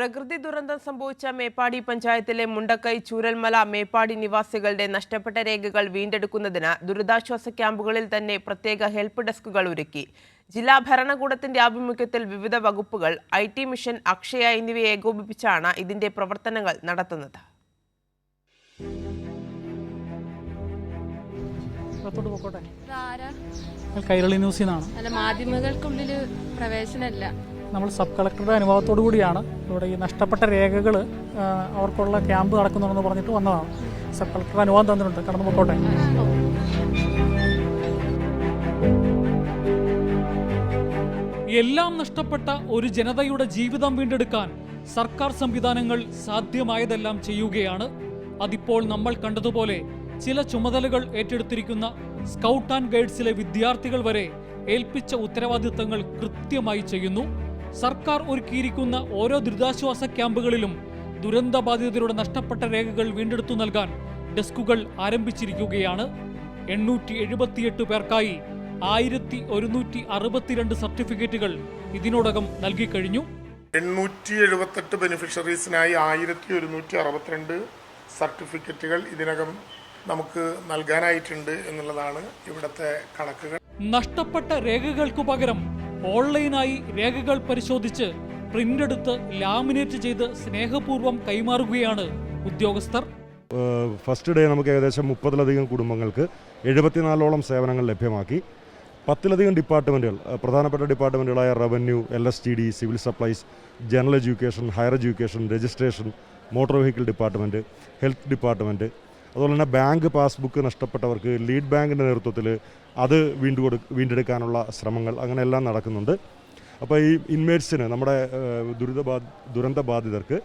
പ്രകൃതി ദുരന്തം സംഭവിച്ച മേപ്പാടി പഞ്ചായത്തിലെ മുണ്ടക്കൈ ചൂരൽമല മേപ്പാടി നിവാസികളുടെ നഷ്ടപ്പെട്ട രേഖകൾ വീണ്ടെടുക്കുന്നതിന് ദുരിതാശ്വാസ ക്യാമ്പുകളിൽ തന്നെ പ്രത്യേക ഹെൽപ്പ് ഡെസ്കുകൾ ഒരുക്കി. ജില്ലാ ഭരണകൂടത്തിന്റെ ആഭിമുഖ്യത്തിൽ വിവിധ വകുപ്പുകൾ ഐ ടി മിഷൻ അക്ഷയ എന്നിവയെ ഏകോപിപ്പിച്ചാണ് ഇതിന്റെ പ്രവർത്തനങ്ങൾ നടത്തുന്നത്. കൈരളി ന്യൂസിൽ നിന്നാണ്. മാധ്യമങ്ങൾക്കുള്ളിൽ പ്രവേശനമില്ല. നമ്മൾ സബ് കളക്ടറുടെ അനുഭവത്തോടു കൂടിയാണ് ഇവിടെ ഈ നഷ്ടപ്പെട്ട രേഖകൾ അവർക്കുള്ള ക്യാമ്പ് നടക്കുന്നുണ്ടെന്ന് പറഞ്ഞിട്ട് വന്നതാണ്. സബ് കളക്ടർ അനുഭവം തന്നിട്ടുണ്ട്. കടന്നു പോയിക്കോട്ടെ എല്ലാം നഷ്ടപ്പെട്ട ഒരു ജനതയുടെ ജീവിതം വീണ്ടെടുക്കാൻ സർക്കാർ സംവിധാനങ്ങൾ സാധ്യമായതെല്ലാം ചെയ്യുകയാണ്. അതിപ്പോൾ നമ്മൾ കണ്ടതുപോലെ ചില ചുമതലകൾ ഏറ്റെടുത്തിരിക്കുന്ന സ്കൗട്ട് ആൻഡ് ഗൈഡ്സിലെ വിദ്യാർത്ഥികൾ വരെ ഏൽപ്പിച്ച ഉത്തരവാദിത്തങ്ങൾ കൃത്യമായി ചെയ്യുന്നു. സർക്കാർ ഒരുക്കിയിരിക്കുന്ന ഓരോ ദുരിതാശ്വാസ ക്യാമ്പുകളിലും ദുരന്തബാധിതരുടെ നഷ്ടപ്പെട്ട രേഖകൾ വീണ്ടെടുത്തു നൽകാൻ ഡെസ്കുകൾ ആരംഭിച്ചിരിക്കുകയാണ്. എണ്ണൂറ്റി എഴുപത്തിയെട്ട് പേർക്കായി ആയിരത്തി ഒരുന്നൂറ്റി അറുപത്തിരണ്ട് സർട്ടിഫിക്കറ്റുകൾ ഇതിനോടകം നൽകിക്കഴിഞ്ഞു എണ്ണൂറ്റി എഴുപത്തെട്ട് ബെനിഫിഷ്യറീസിനായി ആയിരത്തി ഒരുന്നൂറ്റി അറുപത്തിരണ്ട് സർട്ടിഫിക്കറ്റുകൾ ഇതിനകം നമുക്ക് നൽകാനായിട്ടുണ്ട് എന്നുള്ളതാണ് ഇവിടുത്തെ കണക്കുകൾ. നഷ്ടപ്പെട്ട രേഖകൾക്കു പകരം ഓൺലൈനായി രേഖകൾ പരിശോധിച്ച് പ്രിന്റ് എടുത്ത് ലാമിനേറ്റ് ചെയ്ത് സ്നേഹപൂർവം കൈമാറുകയാണ് ഉദ്യോഗസ്ഥർ. ഫസ്റ്റ് ഡേ നമുക്ക് ഏകദേശം മുപ്പതിലധികം കുടുംബങ്ങൾക്ക് എഴുപത്തിനാലോളം സേവനങ്ങൾ ലഭ്യമാക്കി. പത്തിലധികം ഡിപ്പാർട്ട്മെന്റുകൾ പ്രധാനപ്പെട്ട ഡിപ്പാർട്ട്മെന്റുകളായ revenue L S T D civil supplies general education higher education registration motor vehicle department health department അതുപോലെ തന്നെ ബാങ്ക് പാസ്ബുക്ക് നഷ്ടപ്പെട്ടവർക്ക് ലീഡ് ബാങ്കിന്റെ നേതൃത്വത്തിൽ അത് വീണ്ടു കൊടു വീണ്ടെടുക്കാനുള്ള ശ്രമങ്ങൾ അങ്ങനെ എല്ലാം നടക്കുന്നുണ്ട്. അപ്പോൾ ഈ ഇൻമേറ്റ്സിന് നമ്മുടെ ദുരിതബാധ ദുരന്ത ബാധിതർക്ക്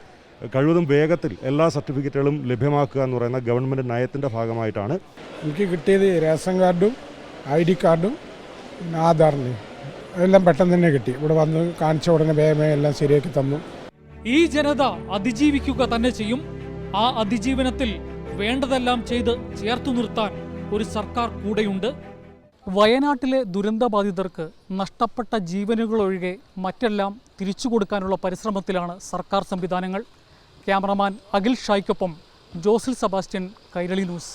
കഴിവതും വേഗത്തിൽ എല്ലാ സർട്ടിഫിക്കറ്റുകളും ലഭ്യമാക്കുക എന്ന് പറയുന്ന ഗവൺമെന്റ് നയത്തിന്റെ ഭാഗമായിട്ടാണ് എനിക്ക് കിട്ടിയത് റേഷൻ കാർഡും ഐ ഡി കാർഡും പിന്നെ എല്ലാം അതെല്ലാം പെട്ടെന്ന് തന്നെ കിട്ടി. ഇവിടെ വന്ന് കാണിച്ച ഉടനെ വേഗമേ എല്ലാം ശരിയാക്കി തന്നു. ഈ ജനത അതിജീവിക്കുക തന്നെ ചെയ്യും. ആ അതിജീവനത്തിൽ വേണ്ടതെല്ലാം ചെയ്ത് ചേർത്തു നിർത്താൻ ഒരു സർക്കാർ കൂടെയുണ്ട്. വയനാട്ടിലെ ദുരന്തബാധിതർക്ക് നഷ്ടപ്പെട്ട ജീവനുകളൊഴികെ മറ്റെല്ലാം തിരിച്ചു കൊടുക്കാനുള്ള പരിശ്രമത്തിലാണ് സർക്കാർ സംവിധാനങ്ങൾ. ക്യാമറമാൻ അഖിൽ ഷായ്ക്കൊപ്പം ജോസിൽ സെബാസ്റ്റ്യൻ കൈരളി ന്യൂസ്.